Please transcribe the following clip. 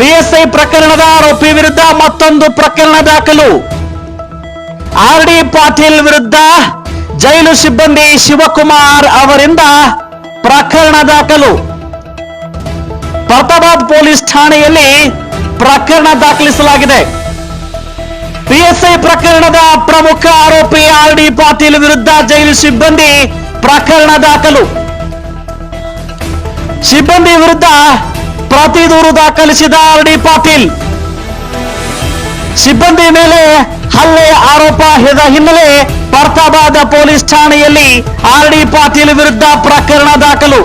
PSI ಪ್ರಕರಣದ ಆರೋಪಿ ವಿರುದ್ಧ ಮತ್ತೊಂದು ಪ್ರಕರಣ ದಾಖಲು. ಆರ್ ಡಿ ಪಾಟೀಲ್ ವಿರುದ್ಧ ಜೈಲು ಸಿಬ್ಬಂದಿ ಶಿವಕುಮಾರ್ ಅವರಿಂದ ಪ್ರಕರಣ ದಾಖಲು. ಪ್ರತಾಬಾದ್ ಪೊಲೀಸ್ ಠಾಣೆಯಲ್ಲಿ ಪ್ರಕರಣ ದಾಖಲಿಸಲಾಗಿದೆ. ಪಿಎಸ್ಐ ಪ್ರಕರಣದ ಪ್ರಮುಖ ಆರೋಪಿ ಆರ್ ಡಿ ಪಾಟೀಲ್ ವಿರುದ್ಧ ಜೈಲು ಸಿಬ್ಬಂದಿ ಪ್ರಕರಣ ದಾಖಲು. ಸಿಬ್ಬಂದಿ ವಿರುದ್ಧ ಪ್ರತಿ ದೂರು ದಾಖಲಿಸಿದ ಆರ್ ಡಿ ಪಾಟೀಲ್. ಸಿಬ್ಬಂದಿ ಮೇಲೆ ಹಲ್ಲೆ ಆರೋಪ ಹೆದ ಹಿನ್ನೆಲೆ ಪರ್ತಾಬಾದ ಪೊಲೀಸ್ ಠಾಣೆಯಲ್ಲಿ ಆರ್ ಡಿ ಪಾಟೀಲ್ ವಿರುದ್ಧ ಪ್ರಕರಣ ದಾಖಲು.